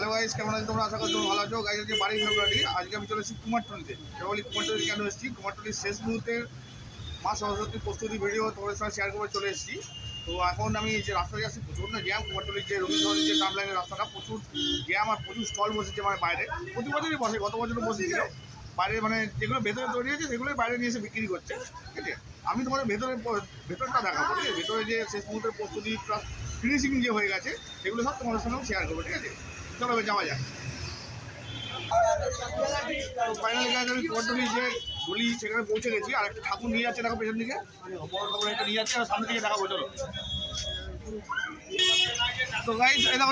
Hello guys, কেমন আছো? তোমরা আশা করি তোমরা ভালো আছো। গাইজ আজকে বাড়ি ফেব্রুয়ারি আজকে আমি চলে এসেছি কুমারটুলিতে। কেবলই কুমারটুলি কেন এসেছি? কুমারটুলির শেষ মুহূর্তের মা সরস্বতীর প্রস্তুতি ভিডিও তোমাদের সঙ্গে শেয়ার করে চলে এসেছি। তো এখন আমি যে রাস্তা দিয়ে আসছি, প্রচুর না জ্যাম কুমারটুলির যে রবীন্দ্রনাথের যে টাম লাইনের রাস্তাটা, প্রচুর জ্যাম আর প্রচুর স্টল বসেছে মানে বাইরে। প্রতি বছরই বসে, গত বছরও বসেছিল। বাইরে মানে যেগুলো ভেতরে তৈরি হয়েছে, সেগুলোই বাইরে নিয়ে এসে বিক্রি করছে। ঠিক আছে? আমি তোমাদের ভেতরে, ভেতরটা দেখাবো, ঠিক আছে? ভেতরে যে শেষ মুহূর্তের প্রস্তুতি প্লাস ফিনিশিং যে হয়ে গেছে, সেগুলো সব তোমাদের সঙ্গেও শেয়ার করব, ঠিক আছে? চলো যাওয়া যাক। যে সেখানে পৌঁছে গেছি, আর একটা ঠাকুর নিয়ে যাচ্ছে দেখো পেছন দিকে। নিয়ে যাচ্ছে দিকে দেখাবো তো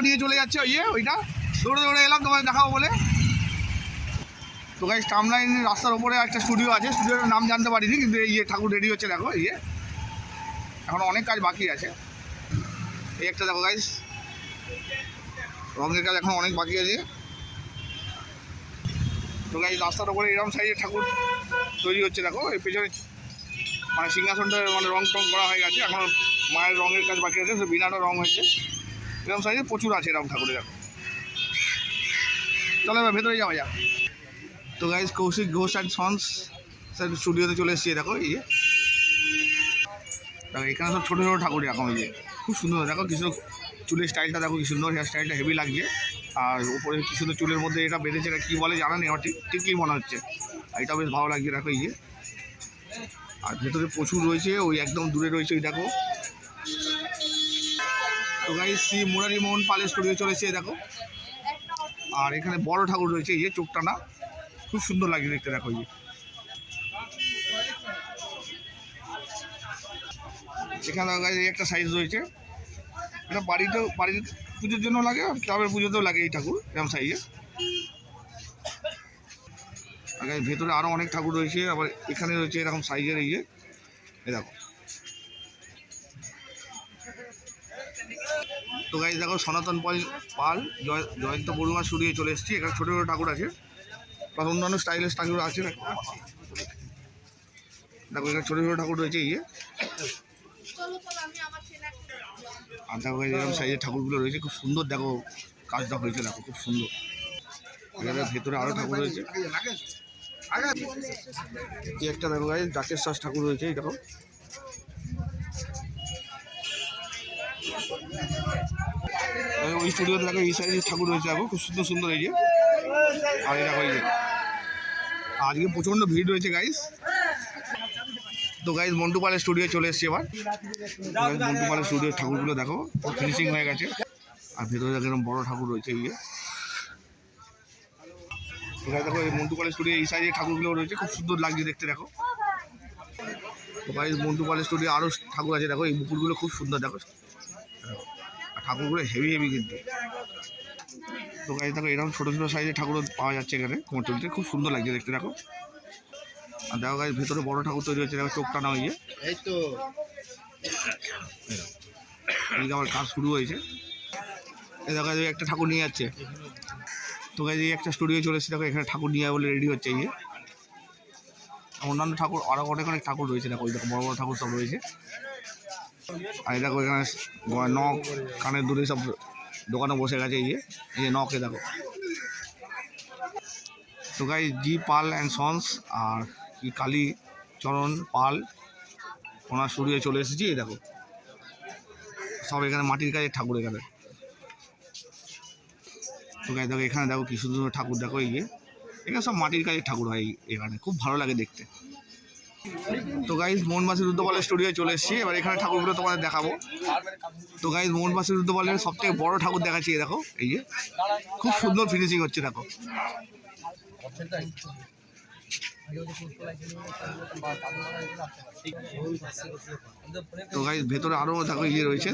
নিয়ে চলে যাচ্ছে ইয়ে ওইটা। দৌড়ে দৌড়ে এলাম দেখাবো বলে। তো টামলাইন রাস্তার ওপরে একটা স্টুডিও আছে। স্টুডিওর নাম জানতে পারিনি, কিন্তু এই যে ঠাকুর রেডি হচ্ছে, দেখো ইয়ে এখন অনেক কাজ বাকি আছে। এই একটা দেখো গাইস রঙের কাজ এখন অনেক বাকি আছে। তো গাই রাস্তার ওপরে এরকম সাইজের ঠাকুর তৈরি হচ্ছে, দেখো এই পেছনে মানে সিংহাসনটা মানে রং টং করা হয়ে গেছে, এখন মায়ের রঙের কাজ বাকি আছে বিনাটা রং হয়েছে। এরকম সাইজে প্রচুর আছে এরকম ঠাকুরের দেখো। চলো এবার ভেতরে যাওয়া যাক। তো guys Kaushik Ghosh and sons sir স্টুডিওতে চলে এসেছি, দেখো, এই যে। দেখো, এখানে সব ছোটো ছোটো ঠাকুর এরকম, এই যে। খুব সুন্দর, দেখো, কিছু চুলের স্টাইলটা দেখো কি সুন্দর হেয়ার স্টাইলটা হেভি লাগছে। আর উপরে কি সুন্দর চুলের মধ্যে এটা বেঁধেছে, এটা কী বলে জানা নেই, আমার ঠিক ঠিকই মনে হচ্ছে। এটা বেশ ভালো লাগছে, দেখো এই যে। আর ভেতরে প্রচুর রয়েছে, ওই একদম দূরে রয়েছে ওই দেখো। তো গাই শ্রী মুরারি মোহন পালের স্টুডিও চলেছে দেখো। আর এখানে বড় ঠাকুর রয়েছে, এই যে চোখটা না, খুব সুন্দর লাগছে দেখতে, দেখো এই এখানে একটা সাইজ রয়েছে। এটা বাড়িতেও, বাড়ির পুজোর জন্য লাগে, আর ক্লাবের পুজোতেও লাগে এই ঠাকুর এরকম সাইজে আর ভেতরে আরও অনেক ঠাকুর রয়েছে, আবার এখানে রয়েছে এরকম সাইজের এই যে এই দেখো। তো গাছ দেখো সনাতন পাল পাল, জয়, জয়ন্ত বড়ুয়া স্টুডিও চলে এসেছি, এখানে ছোটো ছোটো ঠাকুর আছে। আর অন্যান্য স্টাইলের ঠাকুর আছে, দেখো। দেখো, এখানে ছোটো ছোটো ঠাকুর রয়েছে, এই যে। দেখো এই এরকম সাইজের ঠাকুরগুলো রয়েছে, খুব সুন্দর দেখো কাজটা হয়েছে, দেখো খুব সুন্দর। ভেতরে আরও ঠাকুর রয়েছে। একটা দেখো গাই ডাকের শ্বাস ঠাকুর রয়েছে দেখো। ওই স্টুডিওতে দেখো, এই সাইজের ঠাকুর রয়েছে দেখো, খুব সুন্দর সুন্দর এই যে আর যে, আজকে প্রচণ্ড ভিড় রয়েছে গাইস তো গাইজ মন্টু পালের স্টুডিও চলে এসেছি এবার। গাইজ মন্টু পালের স্টুডিওর ঠাকুরগুলো দেখো ফিনিশিং হয়ে গেছে। আর ভেতরে দেখো এরকম বড় ঠাকুর রয়েছে ইয়ে দেখো এই মন্টু পালের স্টুডিও এই সাইজের ঠাকুরগুলো রয়েছে, খুব সুন্দর লাগছে দেখতে, দেখো। তো গাইজ মন্টু পালের স্টুডিও আরও ঠাকুর আছে, দেখো, এই মুকুরগুলো খুব সুন্দর, দেখো। আর ঠাকুরগুলো হেভি হেভি কিন্তু। তো গাইজ দেখো এরকম ছোটো ছোটো সাইজের ঠাকুর পাওয়া যাচ্ছে এখানে কোমরটুলিতে খুব সুন্দর লাগছে দেখতে, দেখো। আর দেখো গাছ ভেতরে বড় ঠাকুর তৈরি হচ্ছে দেখো চোখটা না হয়ে এই তো এদিকে আমার কাজ শুরু হয়েছে। এই দেখো একটা ঠাকুর নিয়ে যাচ্ছে। তো গাছ এই একটা স্টুডিও চলে এসেছে দেখো এখানে ঠাকুর নিয়ে বলে রেডি হচ্ছে এই যে। আর অন্যান্য ঠাকুর আরও অনেক অনেক ঠাকুর রয়েছে দেখো দেখো বড় বড় ঠাকুর সব রয়েছে। আর এই দেখো এখানে নখ কানের দূরে সব দোকানে বসে গেছে এই যে। এই যে নখে দেখো। তো গাই জি পাল অ্যান্ড সন্স আর কি কালী চরণ, পাল ওনার স্টুডিও চলে এসেছি, এই দেখো। সব এখানে মাটির কাজের ঠাকুর এখানে। তো গাই, দেখো, এখানে দেখো কি সুন্দর ঠাকুর, দেখো, এই এখানে সব মাটির কাজের ঠাকুর হয় এখানে। খুব ভালো লাগে দেখতে। তো গাইজ মোহনবাসী রুদ্রপালের স্টুডিও চলে এসেছি। এবার এখানে ঠাকুরগুলো তোমাদের দেখাবো। তো গাইজ মোহনবাসী রুদ্রপালের সব থেকে বড় ঠাকুর দেখাচ্ছি দেখো, এই যে। খুব সুন্দর ফিনিশিং হচ্ছে, দেখো। তো গাইজ ভেতরে আরও দেখো ইয়ে রয়েছে।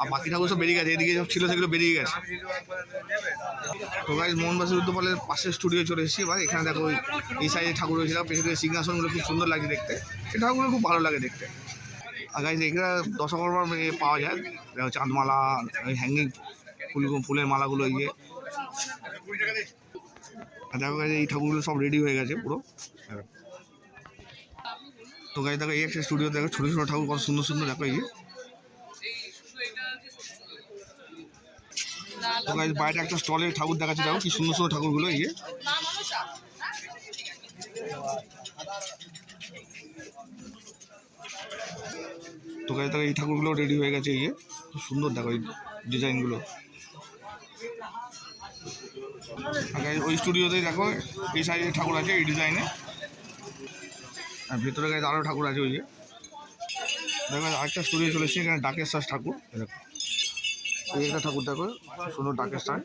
আর বাকি ঠাকুর সব বেরিয়ে গেছে, এদিকে সব ছিল সেগুলো বেরিয়ে গেছে। তো গাইজ মোহনবাসী রুদ্রপালের পাশের স্টুডিও চলে এসেছি। এবার এখানে দেখো এই সাইডে ঠাকুর রয়েছে পেছনে সিংহাসনগুলো খুব সুন্দর লাগছে দেখতে। এই ঠাকুরগুলো খুব ভালো লাগে দেখতে। আর গাইজ এখানে দশকর্মার পাওয়া যায়। চাঁদমালা হ্যাঙ্গিং ফুল, ফুলের মালাগুলো এই যে আর দেখো গাইজ এই ঠাকুরগুলো সব রেডি হয়ে গেছে পুরো। তো গাইজ দেখো এই একটা স্টুডিও দেখো ছোটো ছোটো ঠাকুর কত সুন্দর সুন্দর, দেখো এই তো গাইজ বাইরে একটা স্টলে ঠাকুর দেখাচ্ছে, দেখো কি সুন্দর সুন্দর ঠাকুরগুলো ইয়ে তো গাইজ দেখো এই ঠাকুরগুলো রেডি হয়ে গেছে ইয়ে খুব সুন্দর, দেখো এই ডিজাইনগুলো guys, ওই স্টুডিওতেই দেখো এই সাইজের ঠাকুর আছে এই ডিজাইনে আর ভেতরে গায়ে আরও ঠাকুর আছে ওই যে। দেখো আরেকটা স্টুডিও চলে এসেছে এখানে ডাকের শ্বাস ঠাকুর দেখো। এই একটা ঠাকুর দেখো সুন্দর ডাকের শ্বাস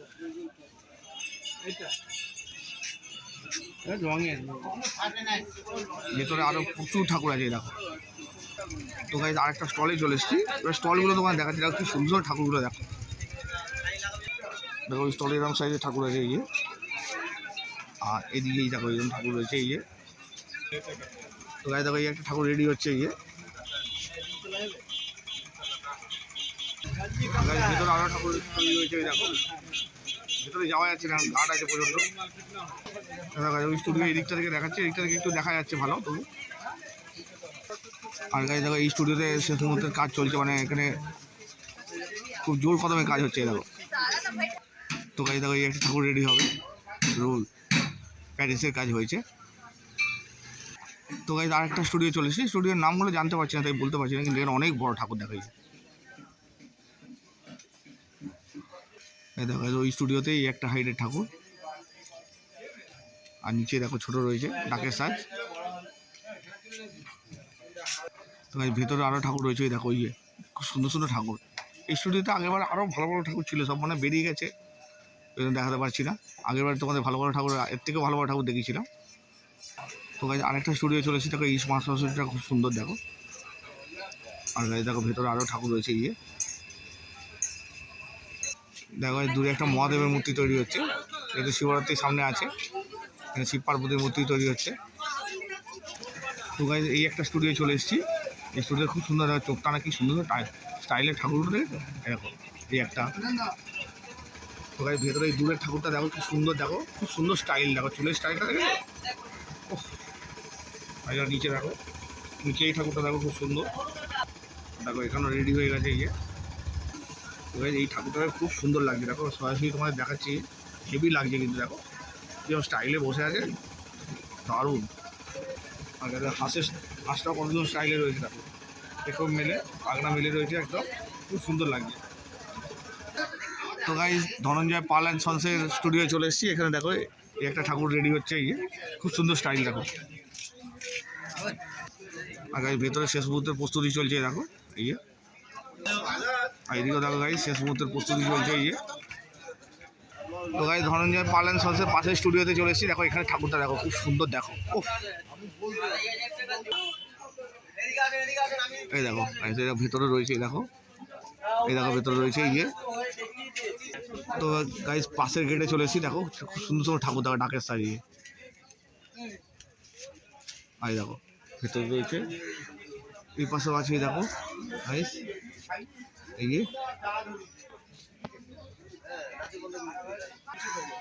ভেতরে আরও প্রচুর ঠাকুর আছে দেখো। তো গাইজ আরেকটা স্টলে চলে এসেছি। এবার স্টলগুলো তোমার দেখাচ্ছি দেখো কি সুন্দর ঠাকুরগুলো দেখো। দেখো ওই স্টলে এরকম সাইজের ঠাকুর আছে এই যে। আর এদিকে এই দেখো, এরকম ঠাকুর রয়েছে এই যে। গায়ে দেখো, এই একটা ঠাকুর রেডি হচ্ছে এই যে। ভেতরে আরও ঠাকুর তৈরি হয়েছে দেখো। ভেতরে যাওয়া যাচ্ছে না গার্ড আছে পর্যন্ত দেখো ওই স্টুডিও এই দিকটা থেকে দেখাচ্ছে এই থেকে একটু দেখা যাচ্ছে ভালো, তবু। আর গাড়ি দেখো, এই স্টুডিওতে শেষ মুহূর্তের কাজ চলছে মানে এখানে খুব জোর কদমে কাজ হচ্ছে, এই দেখো। তো গাড়ি দেখো একটা ঠাকুর রেডি হবে। রোল। প্যারিসের কাজ হয়েছে। তো গাইজ আরেকটা স্টুডিও চলেছে স্টুডিওর নামগুলো জানতে পারছি না, তাই বলতে পারছি না, কিন্তু এখানে অনেক বড় ঠাকুর দেখা এই দেখো ওই স্টুডিওতে এই একটা হাইডের ঠাকুর। আর নিচে দেখো, ছোট রয়েছে, ডাকের সাজ। তো ভেতরে আরও ঠাকুর রয়েছে ওই দেখো ওই যে, খুব সুন্দর সুন্দর ঠাকুর। এই স্টুডিওতে আগেরবার আরও ভালো ভালো ঠাকুর ছিল, সব মানে বেরিয়ে গেছে। ওই জন্য দেখাতে পারছি না। আগেরবার তোমাদের ভালো ভালো ঠাকুর, এর থেকে ভালো ভালো ঠাকুর দেখিয়েছিলাম। তো গাইজ আরেকটা স্টুডিও চলেছে দেখো এই স্মার্ট সরস্বতীটা খুব সুন্দর, দেখো। আর গাইজ দেখো ভেতরে আরও ঠাকুর রয়েছে ইয়ে দেখো দূরে একটা মহাদেবের মূর্তি তৈরি হচ্ছে। যেহেতু শিবরাত্রির সামনে আছে, এখানে শিব পার্বতীর মূর্তি তৈরি হচ্ছে। তো গাইজ এই একটা স্টুডিও চলে এসেছি। এই স্টুডিও খুব সুন্দর, দেখো চোখটা নাকি সুন্দর স্টাইলের ঠাকুরগুলো দেখেছ এরকম এই একটা। গাইজ ভেতরে, এই দূরের ঠাকুরটা দেখো, কি সুন্দর দেখো, খুব সুন্দর স্টাইল দেখো, চুলের স্টাইলটা দেখো আর নিচে দেখো, নিচে এই ঠাকুরটা দেখো খুব সুন্দর। দেখো, এখানেও রেডি হয়ে গেছে, এই যে। এই ঠাকুরটা খুব সুন্দর লাগছে, দেখো সরাসরি তোমাদের দেখাচ্ছি হেভি লাগছে কিন্তু, দেখো। যেমন স্টাইলে বসে আছে, দারুণ। আর দেখো হাঁসের হাঁসটা কত সুন্দর স্টাইলে রয়েছে, দেখো। এরকম মেলে পাগনা মেলে রয়েছে একদম, খুব সুন্দর লাগছে। তো গাইজ ধনঞ্জয় পাল অ্যান্ড সন্সের স্টুডিও চলে এসেছি। এখানে দেখো, এই একটা ঠাকুর রেডি হচ্ছে, এই যে। খুব সুন্দর স্টাইল দেখো। আর গাইজ ভেতরে শেষ মুহূর্তের প্রস্তুতি চলছে দেখো, এই যে। আর দেখো গাইজ শেষ মুহূর্তের প্রস্তুতি চলছে, এই যে। তো গাইজ ধনঞ্জয় পাল অ্যান্ড সন্সের পাশের স্টুডিওতে চলে এসেছি। দেখো, এখানে ঠাকুরটা দেখো, খুব সুন্দর, দেখো। ও এই দেখো ভেতরে রয়েছে দেখো। এই দেখো ভেতরে রয়েছে এই যে তো গাইজ পাশের গেটে চলে এসেছি। দেখো, খুব সুন্দর সুন্দর ঠাকুর দেখো, ডাকের সাজিয়ে এই দেখো, ভেতরে রয়েছে। এই পাশেও আছে দেখো গাইজ এই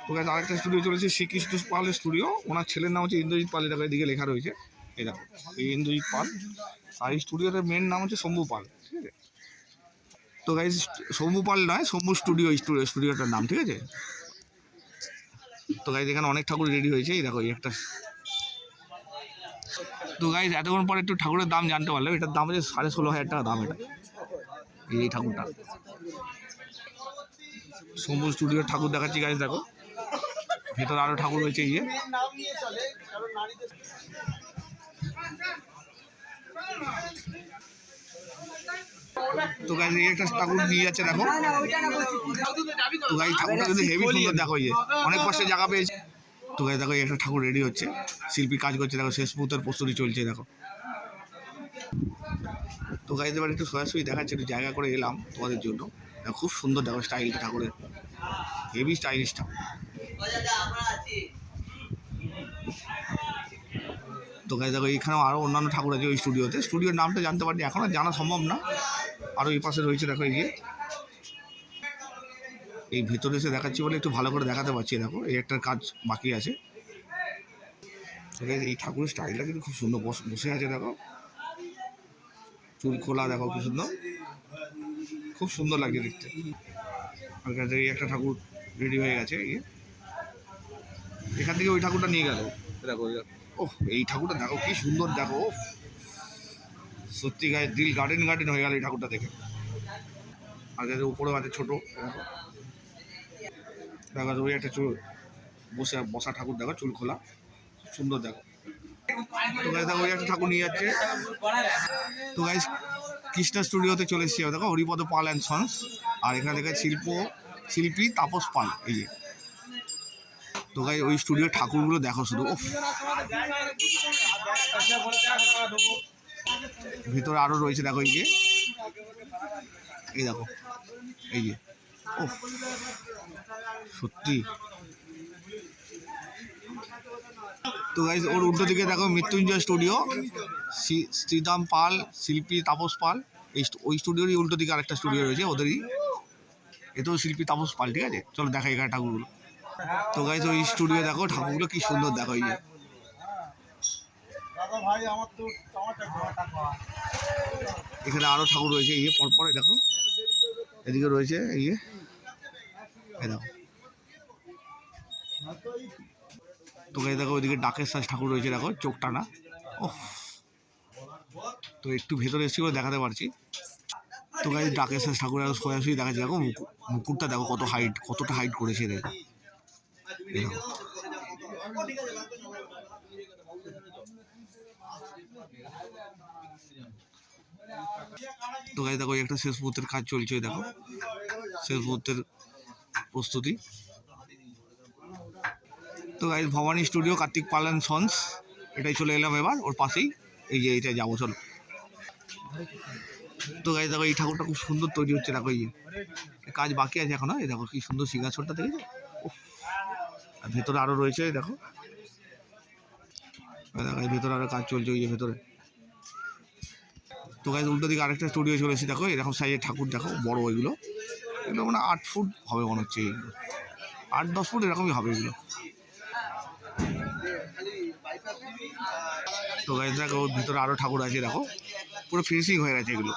তো আরেকটা স্টুডিও চলেছে শ্রীকৃষ্ণ পালের স্টুডিও ওনার ছেলের নাম হচ্ছে ইন্দ্রজিৎ পাল দেখো এদিকে লেখা রয়েছে। এই দেখো, এই ইন্দ্রজিৎ পাল। আর এই স্টুডিওটার মেন নাম হচ্ছে শম্ভু পাল। ঠিক আছে? তো গাইজ শম্ভু পাল নয়, শম্ভু স্টুডিও স্টুডিও স্টুডিওটার নাম, ঠিক আছে? তো গাইজ এখানে অনেক ঠাকুর রেডি হয়েছে, এই দেখো একটা। তো গাইজ এতক্ষণ পরে একটু ঠাকুরের দাম জানতে পারলাম, এটার দাম হচ্ছে সাড়ে ষোলো হাজার টাকা দাম এটা, এই ঠাকুরটা। শম্ভু স্টুডিওর ঠাকুর দেখাচ্ছি গাইজ দেখো। ভেতরে আরও ঠাকুর রয়েছে, এই যে। তো এই একটা ঠাকুর নিয়ে যাচ্ছে, দেখো। তো গাইজ ঠাকুরটা কিন্তু হেভি সুন্দর, দেখো এই যে। অনেক কষ্টে জায়গা পেয়েছে। তো গাইজ দেখো একটা ঠাকুর রেডি হচ্ছে। শিল্পী কাজ করছে, দেখো, শেষ মুহূর্তের প্রস্তুতি চলছে, দেখো। তো গাইজ এবার একটু সরাসরি দেখাচ্ছে, একটু জায়গা করে এলাম তোমাদের জন্য। খুব সুন্দর, দেখো স্টাইলটা ঠাকুরের। হেভি স্টাইলিশ ঠাকুর তো গাইজ দেখো, এখানেও আরও অন্যান্য ঠাকুর আছে ওই স্টুডিওতে স্টুডিওর নামটা জানতে পারিনি এখনও জানা সম্ভব না। আরও এই পাশে রয়েছে, দেখো এই যে এই ভেতরে এসে দেখাচ্ছি বলে একটু ভালো করে দেখাতে পারছি, দেখো, এই একটা কাজ বাকি আছে। এই ঠাকুরের স্টাইলটা কিন্তু খুব সুন্দর, বস- আছে, দেখো। চুল খোলা, দেখো, কি সুন্দর। খুব সুন্দর লাগছে দেখতে। এই একটা ঠাকুর রেডি হয়ে গেছে এখান থেকে ওই ঠাকুরটা নিয়ে গেল, দেখো ও এই ঠাকুরটা দেখো, কি সুন্দর, দেখো। সত্যি গায়ে দিল গার্ডেন গার্ডেন হয়ে গেল এই ঠাকুরটা দেখে। আর কাছে উপরেও আছে ছোটো দেখো, ওই একটা চুল, বসে বসা ঠাকুর, দেখো, চুল খোলা। সুন্দর দেখো। তো গাইজ দেখো, ওই একটা ঠাকুর নিয়ে যাচ্ছে। তো গাইজ কৃষ্ণা স্টুডিওতে চলে এসেছি দেখো, হরিপদ পাল অ্যান্ড সন্স। আর এখানে দেখে, শিল্প, শিল্পী তাপস পাল, এই যে। তো গাই ওই স্টুডিওর ঠাকুরগুলো দেখো শুধু ওফ ভিতরে আরও রয়েছে, দেখো এই যে। এই দেখো, এই যে। ওফ সত্যি। তো গাইজ ওর উল্টো দিকে দেখো মৃত্যুঞ্জয় স্টুডিও শ্রী- শ্রীদাম পাল, শিল্পী তাপস পাল। এই ওই স্টুডিওরই উল্টো দিকে আরেকটা স্টুডিও রয়েছে, ওদেরই। এতেও শিল্পী তাপস পাল, ঠিক আছে? চলো দেখা এখানে ঠাকুরগুলো। তো গাইজ ওই স্টুডিও দেখো, ঠাকুরগুলো কি সুন্দর দেখো, এই যে। এখানে আরও ঠাকুর রয়েছে, এই যে পরপরে দেখো। এদিকে রয়েছে, এই যে। দেখো। তো দেখো, ওইদিকে ডাকের সাজ ঠাকুর রয়েছে, দেখো, চোখ টানা। ও তো একটু ভেতরে এসেছি করে দেখাতে পারছি। তো গাইজ ডাকের সাজ ঠাকুর আর সোজাসুজি দেখাচ্ছি, দেখো, মুকুট মুকুটটা দেখো, কত হাইট কতটা হাইট করেছে দেখো দেখো। তো গাইজ দেখো একটা শেষ মুহূর্তের কাজ চলছে দেখো। শেষ মুহূর্তের প্রস্তুতি। তো গাইজ ভবানী স্টুডিও কার্তিক পালন সন্স, এটাই চলে এলাম এবার, ওর পাশেই। এই যে এইটা যাব, চলো। তো গাইজ দেখো, এই ঠাকুরটা খুব সুন্দর তৈরি হচ্ছে, দেখো, এই কাজ বাকি আছে এখনও, এই দেখো, কি সুন্দর সিংহাসনটা, দেখেছ। আর ভেতরে আরও রয়েছে দেখো। দেখো ভেতরে আরও কাজ চলছে ওই যে ভেতরে। তো গাইজ উল্টো দিকে আরেকটা স্টুডিও চলে এসেছি, দেখো, এরকম সাইজের ঠাকুর, দেখো, বড় ওইগুলো এগুলো মানে আট ফুট হবে মনে হচ্ছে এইগুলো আট, দশ ফুট এরকমই হবে এগুলো। তো গাইজ দেখো ভিতরে আরও ঠাকুর আছে, দেখো। পুরো ফিনিশিং হয়ে গেছে এগুলো।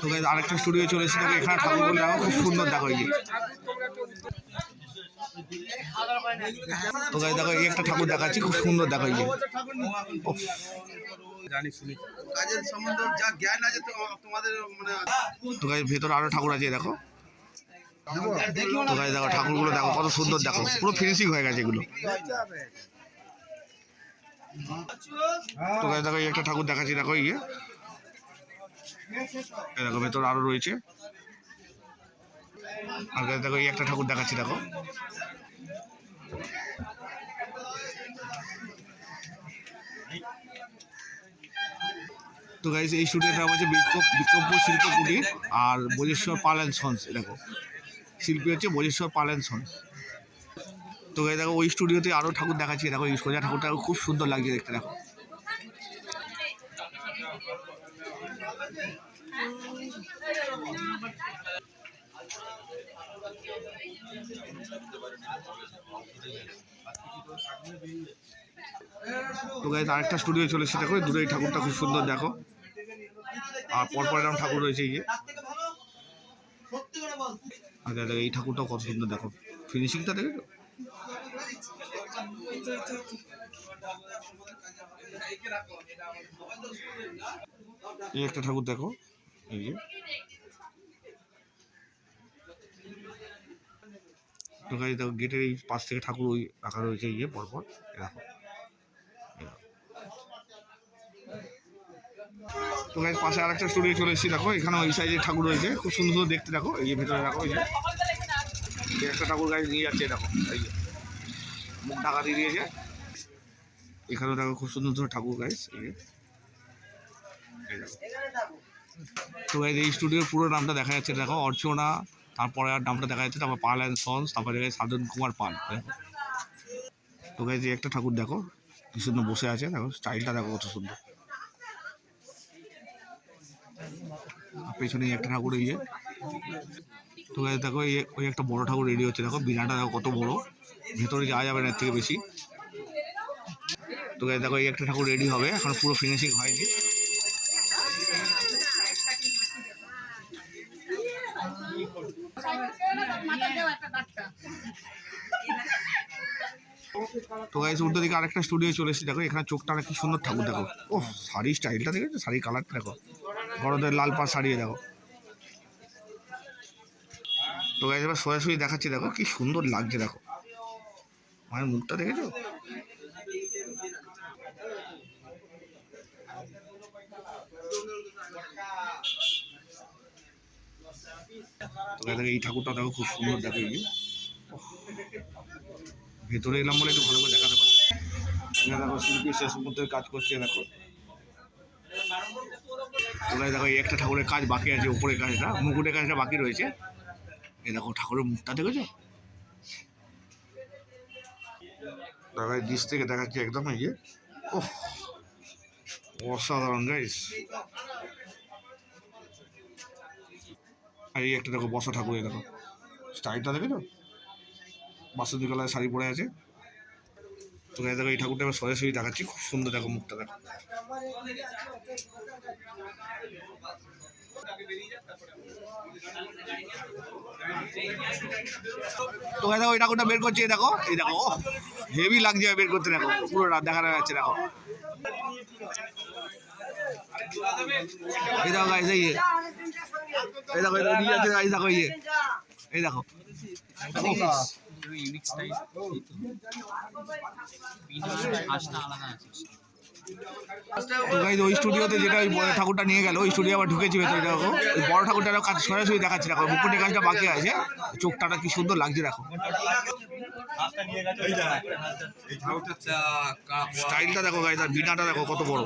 তো গাইজ আরেকটা স্টুডিও চলে এসেছি, দেখো, এখানে ঠাকুরগুলো দেখো খুব সুন্দর, দেখো, এই তো গাইজ দেখো, এই একটা ঠাকুর দেখাচ্ছি, খুব সুন্দর, দেখো, এই। জানি শুনি। কাজের সম্বন্ধে যা জ্ঞান আছে তোমাদের মানে তো গাইজ ভেতরে আরও ঠাকুর আছে দেখো। তো গাইজ দেখো ঠাকুরগুলো দেখো কত সুন্দর দেখো। পুরো ফিনিশিং হয়ে গেছে এগুলো। তো গাইজ দেখো একটা ঠাকুর দেখাচ্ছি দেখো ইয়ে দেখো ভেতরে আরও রয়েছে। আর দেখো এই একটা ঠাকুর দেখাচ্ছি দেখো। তো গাইজ এই স্টুডিওটা হচ্ছে বিক্ষোভ বিক্ষোভপুর শিল্প কুটির আর বজেশ্বর পাল অ্যান্ড সন্স দেখো। শিল্পী হচ্ছে বজেশ্বর পাল অ্যান্ড সন্স তো গাই দেখো, ওই স্টুডিওতে আরও ঠাকুর দেখাচ্ছি, দেখো, এই সোজা ঠাকুরটা খুব সুন্দর লাগছে দেখতে, দেখো। তো গাইজ আরেকটা স্টুডিও চলে এসেছে, দেখো দূরে এই ঠাকুরটা খুব সুন্দর, দেখো। আর পরপর এরকম ঠাকুর রয়েছে এই যে। আর দেখো, এই ঠাকুরটাও কত সুন্দর, দেখো। ফিনিশিংটা দেখেছ এই একটা ঠাকুর দেখো, এই যে। দেখো, গেটের এই পাশ থেকে ঠাকুর ওই রাখা রয়েছে, এই যে, পরপর। দেখো এই দেখো। তো গাইজ পাশে আরেকটা স্টুডিও চলে এসেছি, দেখো এখানে ওই সাইজের ঠাকুর রয়েছে। খুব সুন্দর সুন্দর দেখতে দেখো, এই যে ভেতরে দেখো, এই যে। একটা ঠাকুর গাছ নিয়ে যাচ্ছে, দেখো, এই যে। মুখ ঢাকা দিয়ে দিয়েছে। এখানেও দেখো, খুব সুন্দর সুন্দর ঠাকুর গাছ এই তো গাইজ এই স্টুডিওর পুরো নামটা দেখা যাচ্ছে, দেখো, অর্চনা, তারপরে আর নামটা দেখা যাচ্ছে, তারপর পাল অ্যান্ড সন্স, তারপরে সাধন কুমার পাল, দেখো। তো গাইজ একটা ঠাকুর দেখো, কি সুন্দর বসে আছে, দেখো স্টাইলটা দেখো কত সুন্দর। পেছনে একটা ঠাকুর ইয়ে তো দেখো ওই একটা বড় ঠাকুর রেডি হচ্ছে। দেখো বিনাটা দেখো কত বড়। ভেতরে যাওয়া যাবে না এর থেকে বেশি। তো দেখো, এই একটা ঠাকুর রেডি হবে। এখন পুরো ফিনিশিং হয়নি। তো গাইস উল্টো দিকে আরেকটা স্টুডিও চলে এসেছি। দেখো, এখানে চোখটা অনেক সুন্দর ঠাকুর, দেখো। ও শাড়ি স্টাইলটা দেখেছ? শাড়ি কালারটা দেখো। বড়দের লাল পা সারিয়ে দেখো। তো গাইস এবার সোজাসুজি দেখাচ্ছি, দেখো কি সুন্দর লাগছে, দেখো। মায়ের মুখটা দেখেছ? এই ঠাকুরটা দেখো খুব সুন্দর দেখো এই। ভেতরে এলাম বলে একটু ভালো করে দেখাতে পারি দেখো শিল্পী শেষ মুহূর্তে কাজ করছে, দেখো। তোমরা দেখো, এই একটা ঠাকুরের কাজ বাকি আছে উপরের কাজটা, মুকুটের কাজটা বাকি রয়েছে। এই দেখো, ঠাকুরের মুখটা দেখেছ? দেখো এই নিচ থেকে দেখাচ্ছি একদম, এই যে। ওহ, অসাধারণ গাইস আর এই একটা দেখো, বসা ঠাকুরের দেখো। স্টাইলটা দেখেছ? বাসন্তী কালার শাড়ি পরে আছে। তো দেখো, এই ঠাকুরটা এবার সরাসরি দেখাচ্ছি খুব সুন্দর দেখো মুখটা, দেখো তো গাইস দেখো, এই ঠাকুরটা বের করছে দেখো, এই দেখো হেভি লাগছে বের করতে, দেখো পুরো রাত দেখা যাচ্ছে, দেখো এই দেখো গাইস এই যে। এই দেখো এই দেখো দেখো, এই যে। এই ইউনিক স্টাইল আসটা আলাদা আছে। তো গাইজ ওই স্টুডিওতে যেটা ওই বড় ঠাকুরটা নিয়ে গেল ওই স্টুডিও আবার ঢুকেছি ভেতরে দেখো। ওই বড় ঠাকুরটা কাজ সরাসরি দেখাচ্ছে দেখো। মুকুটের কাজটা বাকি আছে। চোখটা কি সুন্দর লাগছে দেখো। স্টাইলটা দেখো গাইজ আর বিনাটা দেখো কত বড়।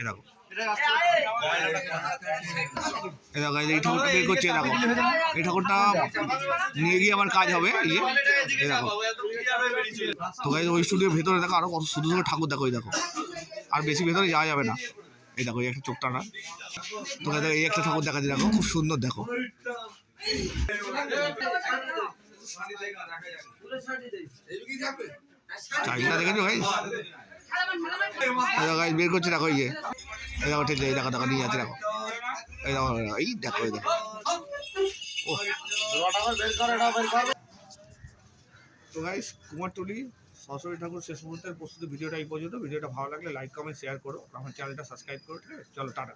এই দেখো। এই ঠাকুরটা বের করছে দেখো। এই ঠাকুরটা নিয়ে গিয়ে আমার কাজ হবে, এই দেখো। তো গাইজ ওই স্টুডিওর ভেতরে দেখো, আরও কত সুন্দর সুন্দর ঠাকুর দেখো, এই দেখো। আর বেশি ভেতরে যাওয়া যাবে না। এই দেখো, এই একটা চোখটা না তো গাইজ এই একটা ঠাকুর দেখা দেখো, খুব সুন্দর দেখো। স্টাইলটা দেখেছ ভাই বের করছে, দেখো, এই যে। এই দেখো, ঠিক এই দেখো দেখো, নিয়ে যাচ্ছে, দেখো। এই দেখো এই দেখো এই দেখো ও। তো গাইস কুমারটুলি সরস্বতী ঠাকুর শেষ মুহূর্তের প্রস্তুতি ভিডিওটা এই পর্যন্ত। ভিডিওটা ভালো লাগলে লাইক কমেন্ট শেয়ার করো। আমার চ্যানেলটা সাবস্ক্রাইব করো, ঠিক আছে? চলো, টাটা।